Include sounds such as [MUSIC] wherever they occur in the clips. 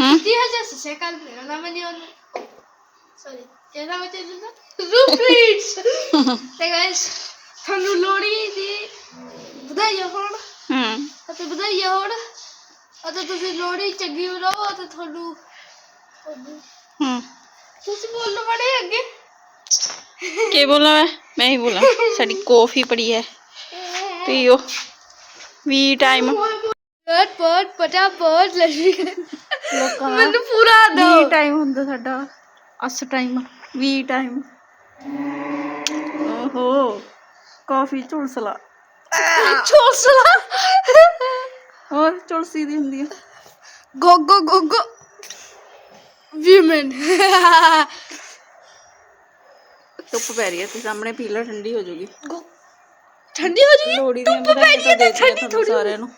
ਹੂੰ ਦੀ ਹਜੇ ਸਸੇ ਕੱਲ ਮੇਰਾ ਨਾਮ ਨਹੀਂ ਉਹਨੂੰ ਸੌਰੀ ਕਿਹਦਾ ਮੈਂ ਚੱਲਦਾ ਰੂਪੀਟਸ ਤੇ ਗਾਇਸ ਤੁਹਾਨੂੰ ਲੋੜੀ ਦੀ ਵਧਾਈਆਂ ਹੋਣ ਹੂੰ ਅਤੇ ਵਧਾਈਆਂ ਹੋਣ ਅਤੇ ਤੁਸੀਂ ਲੋੜੀ ਚੰਗੀ ਬਣਾਓ ਅਤੇ ਤੁਹਾਨੂੰ ਹੂੰ ਤੁਸੀਂ ਬੋਲੋ ਬੜੇ ਅੱਗੇ ਕੀ ਬੋਲਾਂ ਮੈਂ ਮੈਂ ਹੀ ਬੋਲਾਂ ਸਾਡੀ ਕਾਫੀ ਪੜੀ ਹੈ ਪੀਓ ਵੀ ਟਾਈਮ ਪਟ ਪਟ ਪਟਾ ਪਟ ਲੱਗੀ। ਲੋਕਾਂ ਦਾ ਮੈਨੂੰ ਪੂਰਾ ਦੋ। ਵੀ ਟਾਈਮ ਹੁੰਦਾ ਸਾਡਾ। ਅਸ ਟਾਈਮ ਵੀ ਟਾਈਮ ਓਹੋ ਕਾਫੀ ਝੁਲਸਲਾ। [LAUGHS] ਚੋਸਲਾ ਹੋਰ ਝੁਲਸੀ ਦੀ ਹੁੰਦੀ ਹੈ ਗੋ ਗੋ ਗੋ ਗੋ। ਵੀਮਨ ਧੁੱਪ ਪੈ ਰਹੀ ਹੈ ਤੇ ਸਾਹਮਣੇ ਪੀ ਲੈ ਠੰਡੀ ਹੋ ਜਾਊਗੀ ਠੰਡੀ ਹੋ ਜੀ ਲੋੜੀ ਦੀਆਂ ਧੁੱਪ ਪੈ ਰਹੀ ਹੈ ਤਾਂ ਠੰਡੀ ਥੋੜੀ ਸਾਰਿਆਂ ਨੂੰ।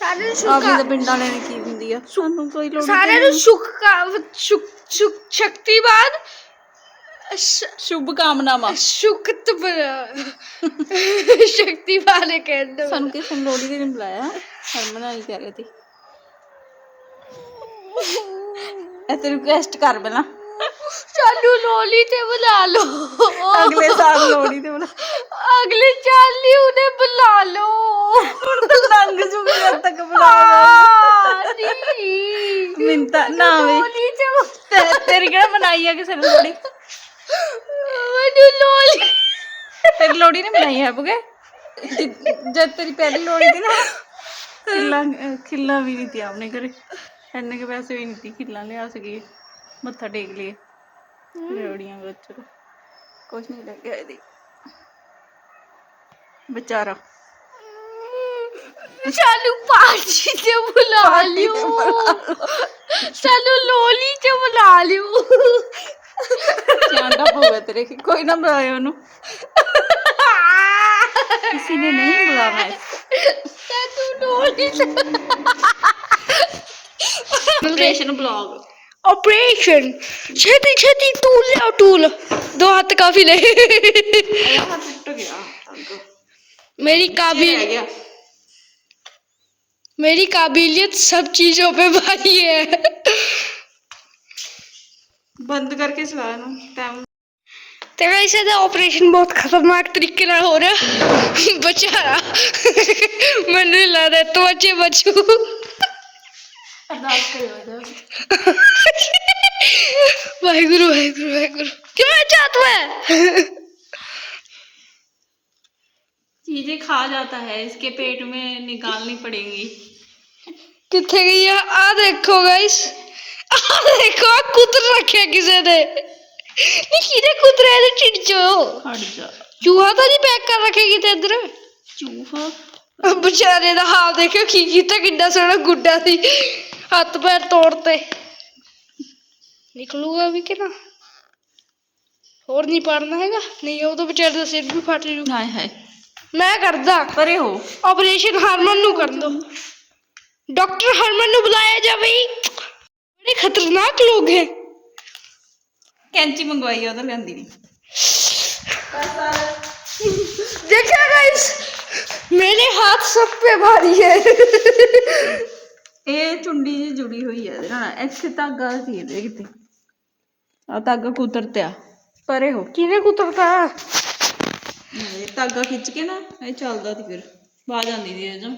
ਸਾਰਿਆਂ ਨੂੰ ਆਪਣੀ ਸੁੱਕਾ ਤਾਂ ਪਿੰਡ ਵਾਲਿਆਂ ਨੇ ਕੀ ਹੁੰਦੀ ਆ। ਸਾਨੂੰ ਕੋਈ ਲੋੜ ਸਾਰਿਆਂ ਨੂੰ ਸੁੱਖ ਕਾ ਸੁੱਖ ਸੁੱਖ ਸ਼ਕਤੀਵਾਨ ਸ਼- ਸ਼ੁਭ ਕਾਮਨਾਵਾਂ ਸ਼ੁਕਤ ਸ਼ਕਤੀਵਾਨ ਕਹਿੰਦੇ ਸਾਨੂੰ ਕਿਸੇ ਨੇ ਲੋੜੀ ਦੇ ਨਹੀਂ ਬੁਲਾਇਆ। ਹਰਮਨ ਨਹੀਂ ਕਹਿ ਰਹੀ ਸੀ ਇਹ ਤੇ ਰਿਕੁਐਸਟ ਕਰ ਬਣਾ ਚਾਲੂ ਲੋਲੀ ਤੇ ਬੁਲਾ ਲਓ। ਅਗਲੇ ਸਾਲ ਲੋੜੀ ਤੇ ਬੁਲਾ ਅਗਲੇ ਚਾਲੀ ਉਹਨੇ ਬੁਲਾ ਲਓ। ਹੁਣ ਤਾਂ ਲੰਘ ਜੂਗੀ ਜਦ ਤੱਕ ਬੁਲਾਇਆ ਨਹੀਂ ਮਿੰਤਾ ਨਾ ਵੇ। ਲੋਲੀ ਤੇ ਬੁਲਾ- ਤੇ- ਤੇਰੀ ਕਿਹੜਾ ਮਨਾਈ ਆ ਕਿਸੇ ਨੇ ਲੋੜੀ ਮੈਨੂੰ ਲੋਲੀ ਤੇਰੀ ਲੋੜੀ ਨੇ ਮਨਾਈ ਹੈ ਬੁਗੇ? ਜਦ ਤੇਰੀ ਪਹਿਲੀ ਲੋੜੀ ਸੀ ਨਾ ਖਿੱਲਾ ਖਿੱਲਾ ਵੀ ਨਹੀਂ ਤੀ ਆਪਣੇ ਘਰੇ। ਇੰਨੇ ਕੇ ਪੈਸੇ ਵੀ ਨਹੀਂ ਤੀ ਖਿੱਲਾ ਲਿਆ ਸਕੀ ਮੱਥਾ ਟੇਕ ਲਈ ਲੋੜੀਆਂ ਵਿੱਚ। ਕੁਛ ਨਹੀਂ ਲੱਗਿਆ ਇਹਦੀ ਵਿਚਾਰਾ। ਚਾਲੂ ਪਾਰਟੀ ਤੇ ਬੁਲਾ ਲਿਓ। ਚਾਲੂ ਲੋਲੀ ਤੇ ਬੁਲਾ ਲਿਓ। ਚਾਂਦਾ ਪਊਗਾ ਤੇਰੇ ਕਿ ਕੋਈ ਨਾ ਬੁਲਾਏ ਉਹਨੂੰ। ਕਿਸੇ ਨੇ ਨਹੀਂ ਬੁਲਾਣਾ ਚਾਲੂ ਲੋਲੀ ਆਪਰੇਸ਼ਨ ਬਲੌਗ ऑपरेशन छेती छेती टूल ले आओ टूल दो हाथ काफी ले ਆਇਆ ਹੱਥ ਟੁੱਟ ਗਿਆ ਅੱਗ मेरी ਰਹਿ काबिल ਗਿਆ मेरी काबिलियत सब चीजों पे भारी है ਬੰਦ ਕਰਕੇ ਚਲਾ ਇਹਨੂੰ ਟਾਈਮ ਤੇ ਵੈਸੇ ਤਾਂ ਆਪਰੇਸ਼ਨ ਬਹੁਤ ਖਤਰਨਾਕ ਤਰੀਕੇ ਨਾਲ ਹੋ ਰਿਹਾ ਬਚਾਰਾ ਮੈਨੂੰ ਨੀ ਲੱਗਦਾ ਤੂੰ ਅੱਛੇ ਬਚੂ भाई गुरु भाई गुरु भाई गुरु क्यों अच्छा तू है? चीज़ें खा जाता है इसके पेट में निकालनी पड़ेगी। कितने गई है? आ देखो गाइस आ देखो आ कुतर रखे किसे दे ये किधर कुतर है? तो चिड़चो हट चूहा तो नहीं पैक कर रखे कितने इधर? चूहा? बेचारे का हाल देखो की कितना किड्डा सोना गुड्डा सी। ਹੱਥ ਪੈਰ ਤੋੜਤੇ ਨਿਕਲੂਗਾ ਵੀ ਕਿ ਨਾ ਹੋਰ ਨਹੀਂ ਪੜਨਾ ਹੈਗਾ ਨਹੀਂ ਉਹ ਤਾਂ ਵਿਚਾਰੇ ਦਾ ਸਿਰ ਵੀ ਫਟ ਜੂ हाय हाय ਮੈਂ ਕਰਦਾ परे हो ਆਪਰੇਸ਼ਨ ਹਰਮਨ ਨੂੰ ਕਰ ਦੋ ਡਾਕਟਰ ਹਰਮਨ ਨੂੰ ਬੁਲਾਇਆ ਜਾਵੇ ਬੜੇ ਖਤਰਨਾਕ ਲੋਕ ਹੈ कैंची मंगवाई है तो लेंदी नहीं देखा गाइस मेरे हाथ सब पे भारी है ਇਹ ਚੁੰਡੀ ਜੀ ਜੁੜੀ ਹੋਈ ਹੈ ਇਹਦੇ ਨਾਲ ਇੱਥੇ ਧਾਗਾ ਸੀ ਇਹਦੇ ਕਿਤੇ ਆ ਧਾਗਾ ਕੁਤਰਤਿਆ ਪਰੇ ਹੋ ਕਿਹਨੇ ਕੁੱਤਰਤਾ ਇਹ ਧਾਗਾ ਖਿੱਚ ਕੇ ਨਾ ਇਹ ਚੱਲਦਾ ਸੀ ਫਿਰ ਬਾਜ ਆਉਂਦੀ ਸੀ ਇਹਦੋਂ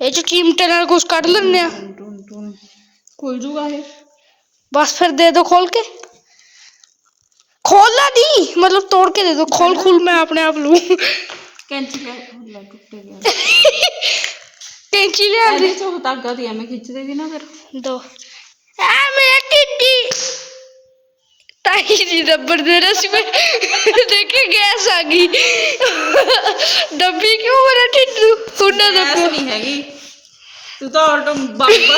ਇਹ ਚ ਚਿਮਟੇ ਨਾਲ ਕੁਝ ਕੱਢ ਲੈਣੇ ਆ ਟੁਨ ਟੁਨ ਟੁਨ ਖੁੱਲ ਜੂਗਾ ਇਹ बस फिर दे दो खोल के खोलना नहीं मतलब तोड़ के दे दो खोल खोल मैं अपने आप लूं ਕੈਂਚੀ ਲੈ ਲੈ ਟੁੱਟ ਗਿਆ कैंची ले आ ਇਹਦੇ ਚੋਂ ਧਾਗਾ ਦੀ ਐਵੇਂ ਖਿੱਚਦੇ ਸੀ ਨਾ ਫਿਰ दो आ मेरा टिड्डी ताई जी रबर दे रस में देखिए गैस आ गई डब्बी क्यों मेरा टिड्डू सुनना ਗੈਸ दबो ਨਹੀਂ ਹੈਗੀ ਤੂੰ ਤਾਂ ਆਟੋ ਬੰਬ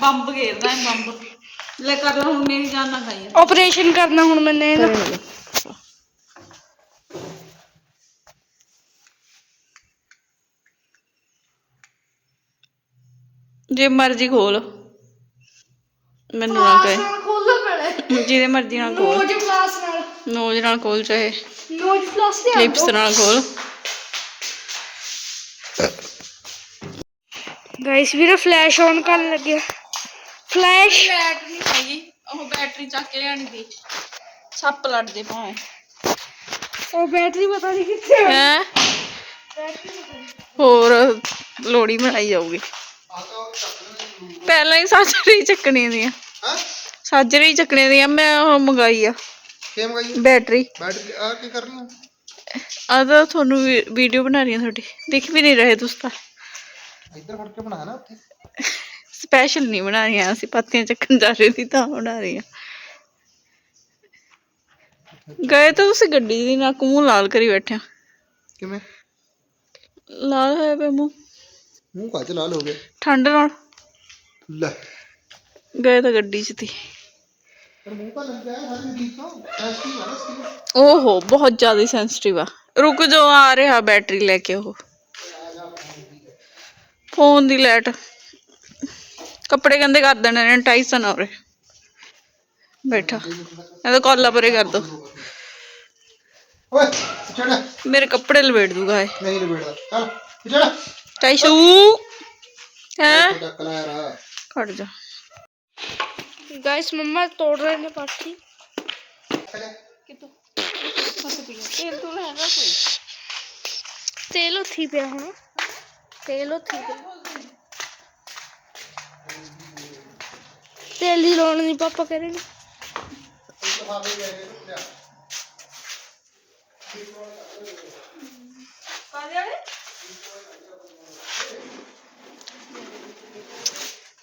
ਬੰਬ ਘੇਰਦਾ ਹੈ ਬੰਬ ਲੈ ਕਰ ਲਾ ਹੁਣ ਮੇਰੀ ਜਾਨ ਨਾ ਖਾਈ ऑपरेशन करना हूं मैंने ना ਜੇ ਮਰਜ਼ੀ ਖੋਲ। ਮੈਨੂੰ ਨਾ ਕਹੇ। ਖੋਲੋ ਪੈਣਾ ਜਿਹਦੇ ਮਰਜ਼ੀ ਨਾਲ ਖੋਲ। ਨੋਜ ਪਲਾਸ ਨਾਲ। ਨੋਜ ਨਾਲ ਖੋਲ ਚਾਹੇ। ਨੋਜ ਪਲਾਸ ਤੇ ਕਲਿਪਸ ਨਾਲ ਖੋਲ। ਗਾਇਸ ਵੀਰ ਫਲੈਸ਼ ਆਨ ਕਰਨ ਲੱਗਿਆ ਫਲੈਸ਼ ਬੈਟ ਨਹੀਂ ਹੈਗੀ। ਉਹ ਬੈਟਰੀ ਚੱਕ ਕੇ ਲੈਣੀ ਦੀ ਸੱਪ ਲੜਦੇ ਭਾਵੇਂ। ਉਹ ਬੈਟਰੀ ਪਤਾ ਨਹੀਂ ਕਿੱਥੇ ਹੈ? ਹੋਰ ਲੋੜੀ ਬਣਾਈ ਜਾਊਗੀ। ਪਹਿਲਾਂ ਹੀ ਸਾਜਰੀ ਚੱਕਣੀ ਦੀਆਂ ਹਾਂ? ਸਾਜਰੀ ਚੱਕਣੀ ਦੀਆਂ ਮੈਂ ਉਹ ਮੰਗਾਈ ਆ। ਕੀ ਮੰਗਾਈ? ਬੈਟਰੀ ਬੈਟਰੀ ਆ ਕੀ ਕਰ ਰਹੀ ਹੋ ਆ ਤਾਂ ਤੁਹਾਨੂੰ ਵੀਡੀਓ ਬਣਾ ਰਹੀ ਹਾਂ ਤੁਹਾਡੀ। ਦੇਖ ਵੀ ਨਹੀਂ ਰਹੇ ਤੁਸੀਂ ਤਾਂ। ਇੱਧਰ ਫੜ ਕੇ ਬਣਾ ਨਾ ਉੱਥੇ। ਸਪੈਸ਼ਲ ਨਹੀਂ ਬਣਾ ਰਹੀਆਂ ਅਸੀਂ ਪੱਤੀਆਂ ਚੱਕਣ ਜਾ ਰਹੇ ਸੀ ਤਾਂ ਬਣਾ ਰਹੀ ਹਾਂ ਗਏ ਤਾਂ ਤੁਸੀਂ ਗੱਡੀ ਦੀ ਨੱਕ ਮੂੰਹ ਲਾਲ ਕਰੀ ਬੈਠੇ ਕਿਵੇਂ? ਲਾਲ ਹੋਇਆ ਪਿਆ ਮੂੰਹ। ਮੂੰਹ ਕੱਚ ਲਾਲ ਹੋ ਗਿਆ? ਠੰਡ ਨਾਲ। ਲੈ। ਗਏ ਤਾਂ ਗੱਡੀ 'ਚ ਤੀ। ਤਾਂ ਤੋਂ ਓਹੋ ਬਹੁਤ ਜ਼ਿਆਦਾ ਸੈਂਸਿਟਿਵ ਆ। ਰੁਕ ਜੋ ਆ ਰਿਹਾ ਬੈਟਰੀ ਲੈ ਕੇ ਉਹ। ਫੋਨ ਦੀ ਲਾਈਟ ਕੱਪੜੇ ਗੰਦੇ ਕਰ ਦੇਣੇ ਨੇ ਟਾਈਸਨ ਰਹੇ ਬੈਠਾ। ਇਹਦਾ ਕਾਲਾ ਪਰੇ ਕਰ ਦੋ। ਓਏ ਚੜ ਮੇਰੇ ਕੱਪੜੇ ਲਵੇੜ ਦੂਗਾ ਇਹ। ਨਹੀਂ ਲਵੇੜਦਾ। ਚੱਲ ਚੜ ਟਾਈਸ਼ੂ ਹੈ? ਡੱਕ ਲਾ ਯਾਰ कट जा। गाइस मम्मा तोड़ रहे हैं पार्टी। तेल तो लगा कोई? तेलो थी पे हाँ। तेलो थी पे तेल ही लोन नहीं, पापा कह रहे करेंगे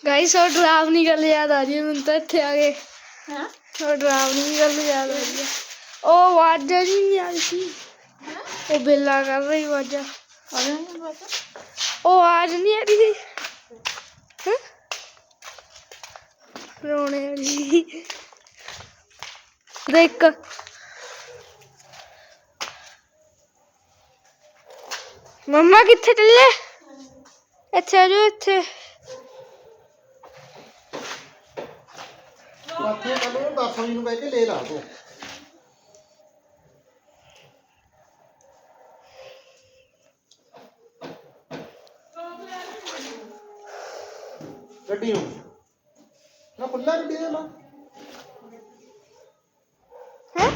गाइस और डरावनी गल याद आ रही है मैं तो इतने आ गए और डरावनी गल याद आ रही है। ओ आवाजा जी नहीं आ रही थी ओ बिल्ला कर रही आवाजा ओ आज नहीं आ रही। थी रोने आ रही। थी देख। मम्मा कितने चले? अच्छा जो इतने। ਵਾਲੀ ਦੇਖ ਮੰਮਾ ਕਿੱਥੇ ਚੱਲੇ ਇੱਥੇ ਆ ਜਾਓ ਇੱਥੇ ਪਾਥੇ ਕੱਲ ਨੂੰ 10 ਵਜੇ ਨੂੰ ਕਹਿ ਕੇ ਲੈ ਲਾ ਤੂੰ ਗੱਡੀ ਨੂੰ ਨਾ ਖੁੱਲਾ ਗੱਡੀ ਦੇ ਲਾ ਹੈਂ?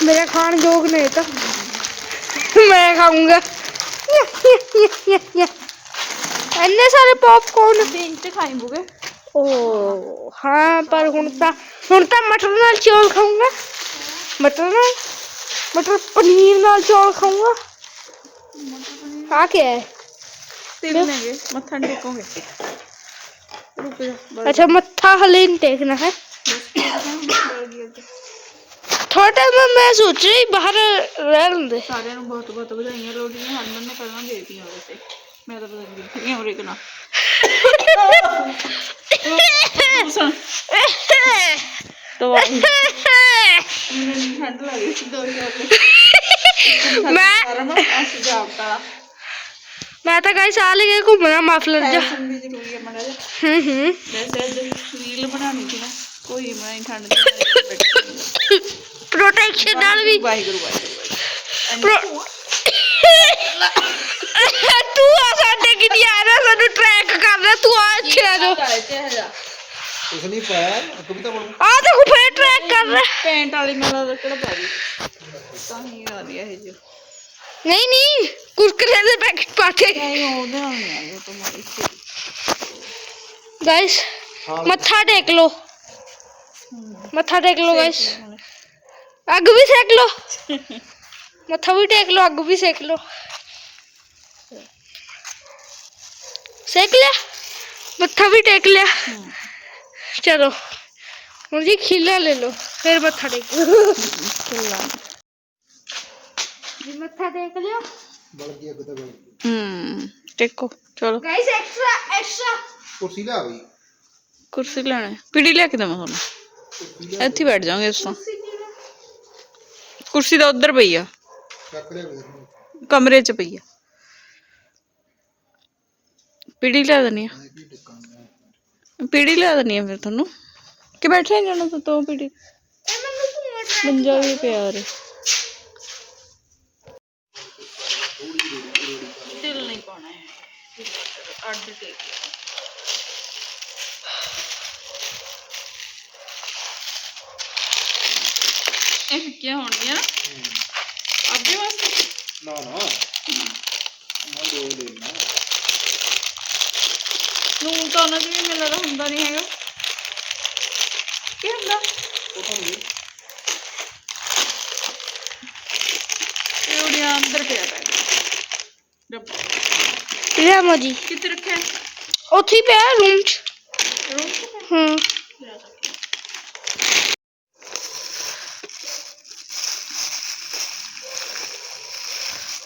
मेरा खान जोग नहीं था मैं खाऊंगा ਇੰਨੇ ਸਾਰੇ ਪੌਪਕੌਰਨ ਦਿਨ ਚ ਖਾਈ ਬੁਗੇ। ਓ ਹਾਂ ਪਰ ਹੁਣ ਤਾਂ ਹੁਣ ਤਾਂ ਮਟਰ ਨਾਲ ਚੌਲ ਖਾਊਂਗਾ। ਮਟਰ ਨਾਲ? ਮਟਰ ਪਨੀਰ ਨਾਲ ਚੌਲ ਖਾਊਂਗਾ। ਆ ਕੀ ਹੈ ਤਿੰਨ ਹੈਗੇ ਮੱਥਾ ਟੇਕੋਗੇ। ਰੁਕ ਜਾ ਅੱਛਾ ਮੱਥਾ ਹਲੇ ਨਹੀਂ ਟੇਕਣਾ ਹੈ। ਥੋੜਾ ਮੈਂ ਮੈਂ ਸੋਚ ਰਹੀ ਬਾਹਰ ਰਹਿਣ ਦੇ। ਸਾਰਿਆਂ ਨੂੰ ਬਹੁਤ ਬਹੁਤ ਵਧਾਈਆਂ ਲੋੜੀਆਂ ਹਰਮਨ ਨੇ ਪਹਿਲਾਂ ਦੇਤੀਆਂ ਉਹਦੇ ਤੇ। Merhaba sevgili. Niye oraya günah? मैं तो कहीं साल गए घूमना मफलर जा। हम्म हम्म। रील बनानी थी ना कोई ठंड प्रोटेक्शन डाल भी। वाहिगुरु [LAUGHS] साडे की नहीं आ रहा सानू ट्रैक कर रहा तू आ अच्छे आ जाओ ਕੁਛ ਨਹੀਂ ਪਾਇਆ ਅੱਗ ਵੀ ਤਾਂ ਬਣੂ आ देखो फिर ट्रैक कर रहा ਪੈਂਟ ਵਾਲੀ ਮੇਰਾ ਲੱਕੜ ਪਾ ਦੀ ਤਾਂ ਹੀ ਆ ਰਹੀ ਹੈ ਇਹ ਜੋ नहीं नहीं कुरकुरे दे पैकेट पाके ਨਹੀਂ ਉਹਦੇ ਨਾਲ ਨਹੀਂ ਆਈ ਉਹ ਤਾਂ ਮਾਰੀ ਸੀ गाइस ਹਾਂ मत्था टेक लो मत्था टेक लो गाइस अग भी सेक लो मत्था भी टेक लो अग भी सेक लो सेक लिया मत्था भी टेक लिया चलो ਹੁਣ ਜੀ ਖੀਲਾ ਲੈ ਲਓ ਫਿਰ ਮੱਥਾ ਟੇਕ ਖੁੱਲਾ ਜੀ ਮੱਥਾ ਟੇਕ ਲਿਓ ਬਲ ਗਈ ਅੱਗ ਤਾਂ ਬਲ ਗਈ ਹੂੰ ਟੇਕੋ ਚਲੋ ਗਾਇਸ ਐਕਸਟਰਾ ਐਕਸਟਰਾ ਕੁਰਸੀ ਲਿਆ ਬਈ ਕੁਰਸੀ ਲੈਣਾ ਹੈ। ਪੀੜੀ ਲਿਆ ਕੇ ਦੇਵਾਂ ਤੁਹਾਨੂੰ ਕੁਰਸੀ ਲਿਆ ਇੱਥੇ ਹੀ ਬੈਠ ਜਾਵਾਂਗੇ ਉਸ ਤੋਂ ਕੁਰਸੀ ਤਾਂ ਉੱਧਰ ਪਈ ਆ ਚੱਕ ਲਿਆ ਬਈ ਕਮਰੇ 'ਚ ਪਈ ਆ ਪੀੜੀ ਲਿਆ ਦਨੀ ਆ। ਪੀੜੀ ਲਿਆ ਦਨੀ ਆ ਫਿਰ ਤੁਹਾਨੂੰ। ਕਿ ਬੈਠੇ ਜਾਣਾ ਤੂੰ ਤੋਂ ਪੀੜੀ। ਮੰਜਾ ਵੀ ਪਿਆ ਰੇ। ਢਿੱਲ ਪਾਉਣਾ ਹੈ ਅੱਡ ਟੇਕ ਇਹ ਕੀ ਹੋਣਗੀਆਂ ਅੱਧੇ ਵਾਸਤੇ। ਨਾ ਨਾ ਨਾ ਦੋ ਲੈਣਾ ਨੂਨ ਤਾਂ ਉਹਨਾਂ 'ਚ ਵੀ ਮੈਨੂੰ ਲੱਗਦਾ ਹੁੰਦਾ ਨਹੀਂ ਹੈਗਾ। ਕੀ ਹੁੰਦਾ? ਉਹ ਤਾਂ ਨਹੀਂ ਇਹ ਉਹਦੀਆਂ ਅੰਦਰ ਪਿਆ ਪੈ ਡੱਬਾ ਲੈ ਮੋ ਜੀ। ਕਿੱਥੇ ਰੱਖਿਆ? ਉੱਥੇ ਹੀ ਪਿਆ ਰੂਮ 'ਚ। ਰੂਮ 'ਚ ਪਿਆ? ਹੂੰ। ਲਿਆ ਸਕਦੇ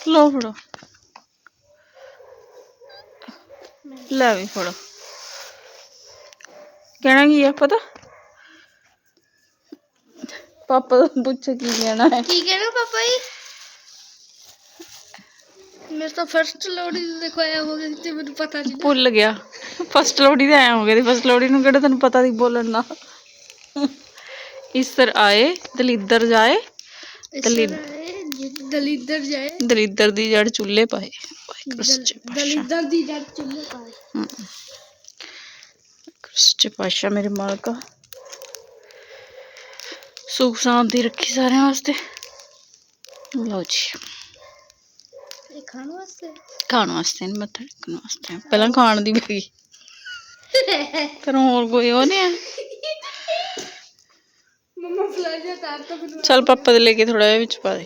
ਲਓ ਫੜੋ। ਲੈ ਵੀ ਫੜੋ। ਕਹਿਣਾ ਕੀ ਆ ਪਤਾ ਪਾਪਾ ਤੋਂ ਪੁੱਛ ਕੀ ਕਹਿਣਾ ਹੈ ਕੀ ਕਹਿਣਾ ਪਾਪਾ ਜੀ ਮੇਰੇ ਤਾਂ ਫਰਸਟ ਲੋੜੀ ਦੇਖੋ ਆਇਆ ਹੋ ਗਿਆ ਤੇ ਮੈਨੂੰ ਪਤਾ ਨਹੀਂ ਭੁੱਲ ਗਿਆ ਫਸਟ ਲੋੜੀ ਦਾ ਐ ਹੋ ਗਿਆ ਫਸਟ ਲੋੜੀ ਨੂੰ ਕਿਹੜਾ ਤੈਨੂੰ ਪਤਾ ਨਹੀਂ ਬੋਲਣ ਦਾ ਇਸਰ ਆਏ ਦਲਿੱਦਰ ਜਾਏ ਦਲਿੱਦ ਦਲਿੱਦਰ ਜਾਏ ਦਲਿੱਦਰ ਦੀ ਜੜ ਚੁੱਲ੍ਹੇ ਪਾਏ ਵਾਹਿਗੁਰੂ ਸੱਚੇ ਪਾਤਸ਼ਾਹ ਦਲਿੱਦਰ ਦੀ ਜੜ ਚੁੱਲ੍ਹੇ ਪਾਏ ਵਾਹਿਗੁਰੂ ਸੱਚੇ ਪਾਤਸ਼ਾਹ ਮੇਰੇ ਮਾਲਕਾ। ਸੁਖ ਸ਼ਾਂਤੀ ਰੱਖੀ ਸਾਰਿਆਂ ਵਾਸਤੇ। ਲਓ ਜੀ। ਇਹ ਖਾਣ ਵਾਸਤੇ? ਖਾਣ ਵਾਸਤੇ ਨੀ ਮੱਥਾ ਟੇਕਣ ਵਾਸਤੇ। ਪਹਿਲਾਂ ਖਾਣ ਦੀ ਪਈ ਫਿਰ ਹੋਰ ਕੋਈ ਉਹ ਨਹੀਂ ਮਮਾ ਫਲਾਜ ਤਾਰ ਤਾਂ ਚੱਲ ਪਾਪਾ ਦੇ ਲੈ ਕੇ ਥੋੜਾ ਜਿਹਾ ਵਿੱਚ ਪਾ ਦੇ।